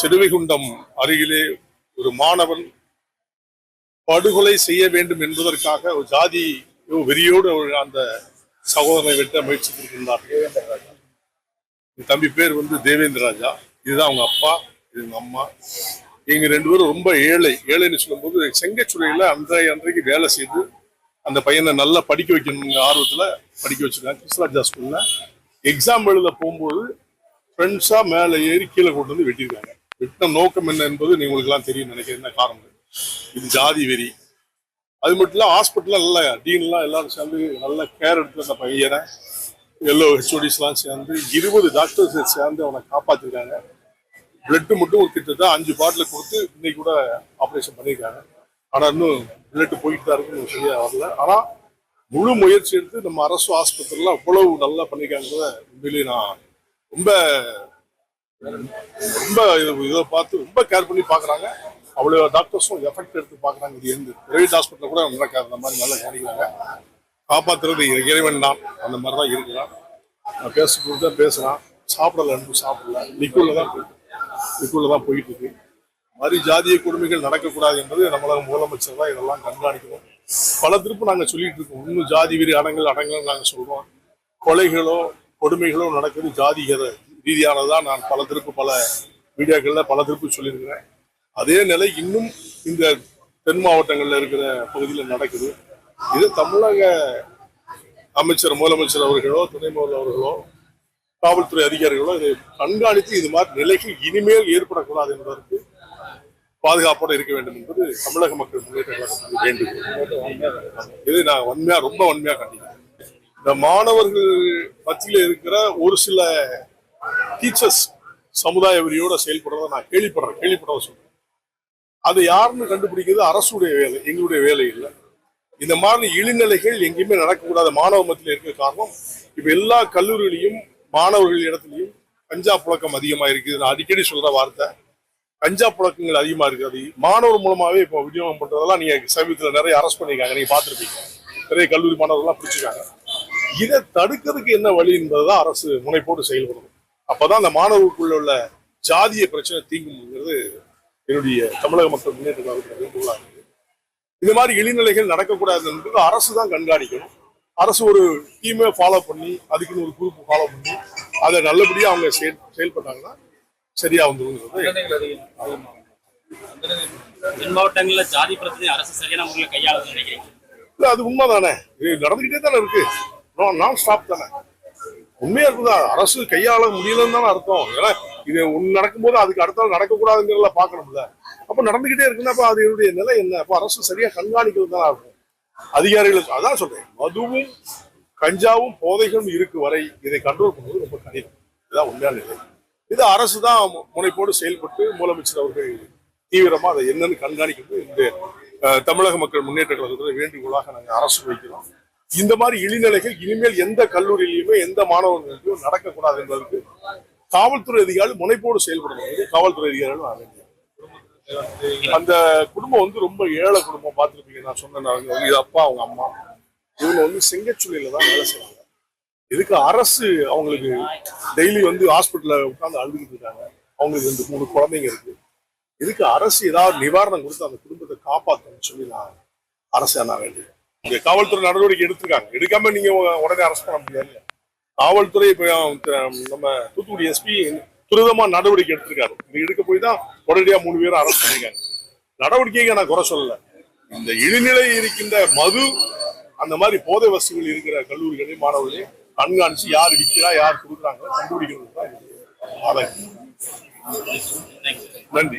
சிறுவைகுண்டம் அருகிலே ஒரு மாணவன் படுகொலை செய்ய வேண்டும் என்பதற்காக ஒரு ஜாதி வெறியோடு அந்த சகோதரனை வெட்ட முயற்சித்திருக்கின்றார் என் தம்பி பேர் வந்து தேவேந்திர ராஜா இதுதான் அவங்க அப்பா இது எங்க அம்மா. எங்க ரெண்டு பேரும் ரொம்ப ஏழை. ஏழைன்னு சொல்லும்போது செங்கச்சுளையில அன்றைய அன்றைக்கு வேலை செய்து அந்த பையனை நல்லா படிக்க வைக்கணுங்கிற ஆர்வத்துல படிக்க வச்சிருக்காங்க கிருஷ்ணராஜா ஸ்கூல்ல. எக்ஸாம் எழுத போகும்போது ஃப்ரெண்ட்ஸா மேலே ஏறி கீழே கொண்டு வந்து வெட்டியிருக்காங்க. வெட்டின நோக்கம் என்ன என்பது நீ எல்லாம் தெரியும் நினைக்கிறேன். என்ன காரணம்? இது ஜாதி வெறி. அது மட்டும் இல்லை ஹாஸ்பிட்டலில் நல்லா டீன்லாம் எல்லாரும் சேர்ந்து நல்ல கேர் எடுத்து அந்த பையனை எல்லோ ஹெச்ஓடிஸ்லாம் சேர்ந்து இருபது டாக்டர்ஸ் சேர்ந்து அவனை காப்பாற்றிருக்காங்க பிளட்டு மட்டும் ஒரு கிட்டத்தட்ட அஞ்சு பாட்டில் கொடுத்து இன்னைக்கு கூட ஆப்ரேஷன் பண்ணியிருக்காங்க ஆனால் இன்னும் பிளட்டு போயிட்டு தான் இருக்குன்னு சரியாக வரல. ஆனால் முழு முயற்சி எடுத்து நம்ம அரசு ஆஸ்பத்திரியில் அவ்வளவு நல்லா பண்ணியிருக்காங்கிறத உண்மையிலேயே நான் ரொம்ப ரொம்ப இது இதை பார்த்து ரொம்ப கேர் பண்ணி பார்க்குறாங்க. அவ்வளோ டாக்டர்ஸும் எஃபெக்ட் எடுத்து பார்க்குறாங்க. இது எந்த பிரைவேட் ஹாஸ்பிட்டலில் கூட நடக்காது அந்த மாதிரி நல்லா கவனிக்கிறாங்க. காப்பாற்றுறது இறைவன் தான். அந்த மாதிரி தான் இருக்கிறான். நான் பேச தான் பேசுகிறான் சாப்பிடல அனுப்பு சாப்பிடல. லிக்குள்ள தான் போயிட்டு லிக்குள்ள தான் போயிட்டு இருக்கு. மாதிரி ஜாதிய கொடுமைகள் நடக்கக்கூடாது என்பது நம்மள முதலமைச்சர் தான் இதெல்லாம் கண்காணிக்கணும். பல திருப்பு நாங்கள் சொல்லிட்டு இருக்கோம். இன்னும் ஜாதி வெறி அடங்கல் அடங்கல் நாங்கள் சொல்கிறோம் கொலைகளோ கொடுமைகளோ நடக்கிறது ஜாதிக ரீதியானதான் நான் பல திருப்பு பல மீடியாக்களில் பல திருப்பு சொல்லியிருக்கிறேன். அதே நிலை இன்னும் இந்த தென் மாவட்டங்களில் இருக்கிற பகுதியில் நடக்குது. இது தமிழக அமைச்சர் முதலமைச்சர் அவர்களோ துணை முதல்வர் அவர்களோ காவல்துறை அதிகாரிகளோ இதை கண்காணித்து இது மாதிரி நிலைகள் இனிமேல் ஏற்படக்கூடாது என்பதற்கு பாதுகாப்போடு இருக்க வேண்டும் என்பது தமிழக மக்கள் முன்னேற்ற கழகம் வேண்டுகோள். இது நான் வன்மையா ரொம்ப வன்மையா கண்டிக்கிறேன். இந்த மாணவர்கள் மத்தியில் இருக்கிற ஒரு சில டீச்சர்ஸ் சமுதாய வரியோட செயல்படுறத நான் கேள்விப்படுறேன் கேள்விப்படாத சொல்றேன். அது யாருன்னு கண்டுபிடிக்கிறது அரசுடைய வேலை எங்களுடைய வேலை இல்லை. இந்த மாதிரி இழிநிலைகள் எங்கேயுமே நடக்கக்கூடாத மாணவ மத்தியில் இருக்கிற காரணம் இப்ப எல்லா கல்லூரிகளையும் மாணவர்கள் இடத்துலையும் கஞ்சா புழக்கம் அதிகமா இருக்குது. நான் அடிக்கடி சொல்ற வார்த்தை கஞ்சா புழக்கங்கள் அதிகமா அது மாணவர் மூலமாவே இப்போ விநியோகம் பண்றதெல்லாம் நீங்க சமீபத்தில் நிறைய அரெஸ்ட் பண்ணியிருக்காங்க. நீங்க பார்த்துருப்பீங்க. நிறைய கல்லூரி மாணவர்கள்லாம் பிடிச்சிருக்காங்க. இதை தடுக்கிறதுக்கு என்ன வழி என்பதுதான் அரசு முனைப்போடு செயல்படணும் அப்பதான் அந்த மாணவருக்குள்ள உள்ள ஜாதிய பிரச்சனை தீங்குங்கிறது என்னுடைய தமிழக மக்கள் முன்னேற்ற இருக்கு இந்த மாதிரி இழிநிலைகள் நடக்கக்கூடாது என்பது அரசு தான் கண்காணிக்கணும். அரசு ஒரு டீமை ஃபாலோ பண்ணி அதுக்குன்னு ஒரு குரூப் ஃபாலோ பண்ணி அதை நல்லபடியா அவங்க செயல் செயல்பட்டாங்கன்னா சரியா. தண்டனைகள் தென் மாவட்டங்கள்ல ஜாதி பிரச்சனை அரசு சரியான முறையில் கையாளுதுன்னு நினைக்கிறீங்க? இல்ல அது உண்மைதானே. இது நடந்துகிட்டே தானே இருக்கு. நான் ஸ்டாப் தானே. உண்மையா இருக்குதா? அரசு கையாள முடியலன்னு தானே அர்த்தம். ஏன்னா இது ஒன்று நடக்கும்போது அதுக்கு அடுத்த நடக்கக்கூடாதுங்கிறத பாக்கணும்ல அப்ப நடந்துகிட்டே இருக்குன்னா அப்ப அது என்னுடைய நிலை என்ன? அப்போ அரசு சரியா கண்காணிக்கிறது தான் இருக்கும் அதிகாரிகளுக்கு அதான் சொல்றேன். மதுவும் கஞ்சாவும் போதைகளும் இருக்கு வரை இதை கண்ட்ரோல் பண்ணுவது ரொம்ப கடினம். இதுதான் உண்மையான நிலை. இது அரசு தான் முனைப்போடு செயல்பட்டு முதலமைச்சர் அவர்கள் தீவிரமா அதை என்னன்னு கண்காணிக்கிறது. இந்த தமிழக மக்கள் முன்னேற்ற கழகத்தில் வேண்டுகோளாக நாங்கள் அரசு வைக்கிறோம். இந்த மாதிரி இழிநிலைகள் இனிமேல் எந்த கல்லூரியிலுமே எந்த மாணவர்களுக்கும் நடக்கக்கூடாது என்பதற்கு காவல்துறை அதிகாரிகள் முனைப்போடு செயல்படணும். இது காவல்துறை அதிகாரிகள் நான் அந்த குடும்பம் வந்து ரொம்ப ஏழை குடும்பம் பார்த்துருப்பீங்க. நான் சொன்னேன் நான் இது அப்பா அவங்க அம்மா. இவங்க வந்து செங்கச்சுளையில தான் வேலை செய்யறாங்க இதுக்கு அரசு அவங்களுக்கு டெய்லி வந்து ஹாஸ்பிட்டல்ல உட்காந்து அழுதுகிட்டு இருக்காங்க. அவங்களுக்கு ரெண்டு மூணு குழந்தைங்க இருக்கு. இதுக்கு அரசு ஏதாவது நிவாரணம் கொடுத்து அந்த குடும்பத்தை காப்பாற்றணும்னு சொல்லி நான் அரசு நான் வேண்டியது. இங்க காவல்துறை நடவடிக்கை எடுத்திருக்காங்க. எடுக்காம நீங்க உடனே அரெஸ்ட் பண்ண முடியாது. காவல்துறை இப்ப நம்ம தூத்துக்குடி எஸ்பி துரிதமா நடவடிக்கை எடுத்திருக்காரு. இங்க எடுக்க போய் தான் உடனடியா மூணு பேரும் அரெஸ்ட் பண்ணிருக்காங்க. நடவடிக்கைக்கு நான் குறை சொல்லல. இந்த இழிநிலை இருக்கின்ற மது அந்த மாதிரி போதை வசதிகள் இருக்கிற கல்லூரிகளையும் மாணவர்களையும் கண்காணிச்சு யார் விற்கிறா யார் கொடுக்குறாங்க கண்டுபிடிக்கிறது தான் நன்றி.